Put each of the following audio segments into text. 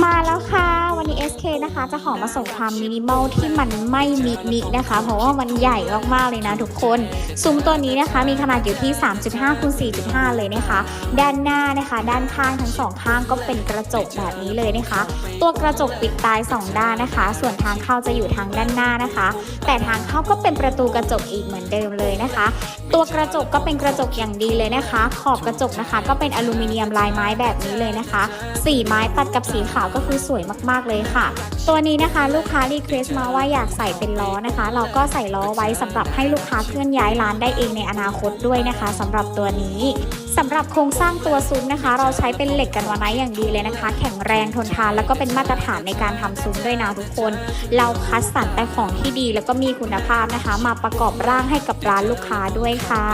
มาแล้วค่ะ SK นะคะจะขอมาส่งความมินิมอลที่มันไม่มินินะคะ เพราะว่ามันใหญ่มากๆเลยนะทุกคน ซุ้มตัวนี้นะคะมีขนาดอยู่ที่ 3.5คูณ4.5 เลยนะคะ ด้านหน้านะคะ ด้านข้างทั้งสองข้างก็เป็นกระจกแบบนี้เลยนะคะ ตัวกระจกปิดตาย 2 ด้านนะคะ ส่วนทางเข้าจะอยู่ทางด้านหน้านะคะ แต่ทางเข้าก็เป็นประตูกระจกอีกเหมือนเดิมเลยนะคะ ตัวกระจกก็เป็นกระจกอย่างดีเลยนะคะ ขอบกระจกนะคะ ก็เป็นอลูมิเนียมลายไม้แบบนี้เลยนะคะ สีไม้ตัดกับสีขาวก็คือสวยมากๆเลยค่ะตัวนี้นะคะลูกค้ารีเควสต์มาว่าอยากใส่เป็นล้อนะคะ เราก็ใส่ล้อไว้สำหรับให้ลูกค้าเคลื่อนย้ายร้านได้เองในอนาคตด้วยนะคะสำหรับตัวนี้ สำหรับโครงสร้างตัวซุ้มนะคะ เราใช้เป็นเหล็กกันวาไนอย่างดีเลยนะคะ แข็งแรงทนทานแล้วก็เป็นมาตรฐานในการทำซุ้มด้วยนะทุกคน เราคัดสรรแต่ของที่ดีแล้วก็มีคุณภาพนะคะ มาประกอบร่างให้กับร้านลูกค้าด้วยค่ะ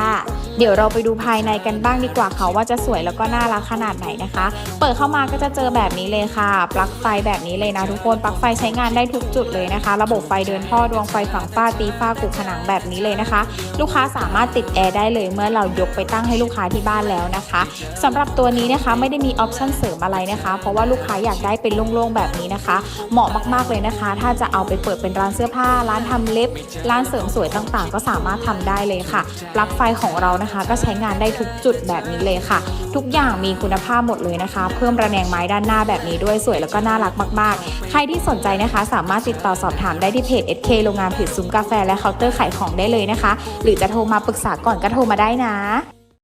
เดี๋ยวเราไปดูภายในกันบ้างดีกว่าค่ะว่าจะสวยแล้วก็น่ารักขนาดไหนนะคะ เปิดเข้ามาก็จะเจอแบบนี้เลยค่ะปลั๊กไฟแบบนี้เลยนะทุกคนปลั๊กไฟใช้งานได้ทุกจุดเลยนะคะ ระบบไฟเดินท่อดวงไฟฝังฝ้าตีฝ้ากุผนังแบบนี้เลยนะคะ ลูกค้าสามารถติดแอร์ได้เลยเมื่อเรายกไปตั้งให้ลูกค้าที่บ้านแล้วนะคะสำหรับตัวนี้นะคะไม่ได้มีออปชั่นเสริมอะไรนะคะ เพราะว่าลูกค้าอยากได้เป็นโล่งๆแบบนี้นะคะ เหมาะมากๆเลยนะคะ ถ้าจะเอาไปเปิดเป็นร้านเสื้อผ้า ร้านทำเล็บ ร้านเสริมสวยต่างๆ ก็สามารถทำได้เลยค่ะปลั๊กไฟของเรานะคะ ก็ใช้งานได้ทุกจุดแบบนี้เลยค่ะ ทุกอย่างมีคุณภาพหมดเลยนะคะ เพิ่มระแนงไม้ด้านหน้าแบบนี้ด้วยสวยแล้วก็น่ารักมาก ๆ ใครที่สนใจนะคะ สามารถติดต่อสอบถามได้ที่เพจ SK โรงงานผลิตซุ้มกาแฟและเคาน์เตอร์ขายของได้เลยนะคะ หรือจะโทรมาปรึกษาก่อนก็โทรมาได้นะ